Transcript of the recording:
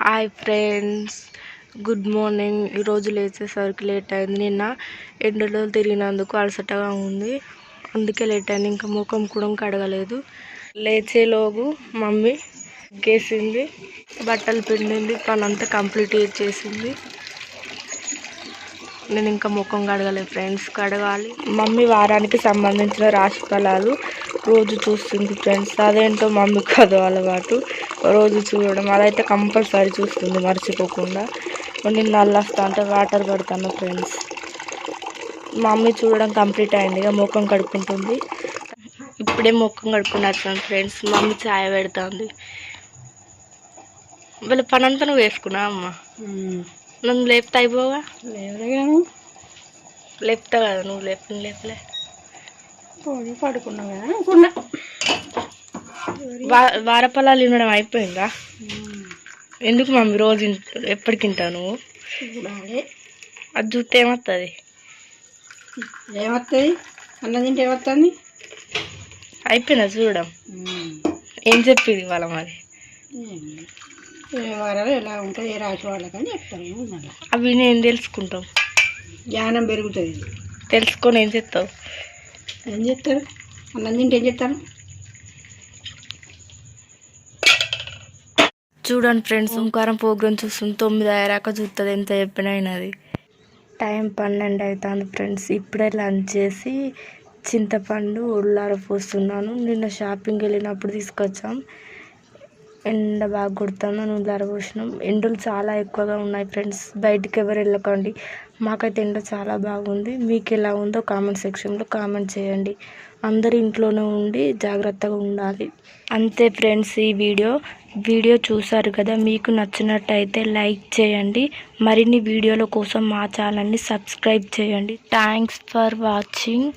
Hi friends. Good morning. ఈరోజు లేచేసరికి late అయింది. నిన్న ఎండలో తిరిగినందుకు అలసటగా ఉంది. అందుకే లేట్ అయింది. ఇంకా ముఖం కూడా కడగలేదు. లేచేలోగు మమ్మీ గేసింది బట్టలు పిండింది పనంతా కంప్లీట్ చేసింది. నేను ఇంకా ముఖం కడగలేదు ఫ్రెండ్స్ కడగాలి. మమ్మీ వారానికి సంబంధించిన రాశి ఫలాలు రోజు చూస్తుంది ఫ్రెండ్స్. అదేంటో మమ్మీకి అది అలవాటు. రోజు చూడడం అదైతే కంపల్సరీ చూస్తుంది మర్చిపోకుండా. నేను నల్లొస్తా అంటే వాటర్ పడతాను ఫ్రెండ్స్. మమ్మీ చూడడం కంప్లీట్ అయింది ఇక ముఖం కడుక్కుంటుంది. ఇప్పుడే ముఖం కడుక్కుని ఫ్రెండ్స్ మమ్మీ ఛాయ్ పెడుతుంది. వీళ్ళ పని అంతా నువ్వు వేసుకున్నావు అమ్మ? నన్ను లేపుతా అయిపోగా లేవలేగాను లేపుతా కదా నువ్వు లేపు లేపలే. పోయి పడుకున్నావు కదా అనుకున్నా వారపలాలు తినడం అయిపోయిందా? ఎందుకు మమ్మీ రోజు ఎప్పటికి తింటావు నువ్వు? అది చూస్తే ఏమవుతుంది ఏమవుతుంది అన్నం తింటే ఏమవుతుంది అయిపోయిందా చూడడం. ఏం చెప్పింది ఇవాళ మరి? ఏ వారాలు ఎలా ఉంటుంది ఏ రాసి వాళ్ళకని చెప్తాను మళ్ళీ. అవి నేను తెలుసుకుంటాం. జ్ఞానం పెరుగుతుంది. తెలుసుకొని ఏం చెప్తావు ఏం చెప్తారు అన్నం తింటే ఏం చెప్తారు చూడండి ఫ్రెండ్స్ ఓంకారం ప్రోగ్రామ్ చూస్తుంది. తొమ్మిది అయ్యాక చూస్తుంది ఎంత చెప్పినా అయినది టైం పన్నెండు అవుతుంది ఫ్రెండ్స్. ఇప్పుడే లంచ్ చేసి చింతపండు ఉల్లార పోస్తున్నాను. నిన్న షాపింగ్కి వెళ్ళినప్పుడు తీసుకొచ్చాం. ఎండ బాగా కొడుతుంది ఉల్లార పోసినాం. ఎండలు చాలా ఎక్కువగా ఉన్నాయి ఫ్రెండ్స్. బయటికి ఎవరు వెళ్ళకండి. మాకైతే ఎండ చాలా బాగుంది. మీకు ఎలా ఉందో కామెంట్ సెక్షన్లో కామెంట్ చేయండి. అందరు ఇంట్లోనే ఉండి జాగ్రత్తగా ఉండాలి. అంతే ఫ్రెండ్స్ ఈ వీడియో. వీడియో చూసారు కదా మీకు నచ్చినట్టయితే లైక్ చేయండి. మరిన్ని వీడియోల కోసం మా ఛానల్ని సబ్స్క్రైబ్ చేయండి. Thanks for watching.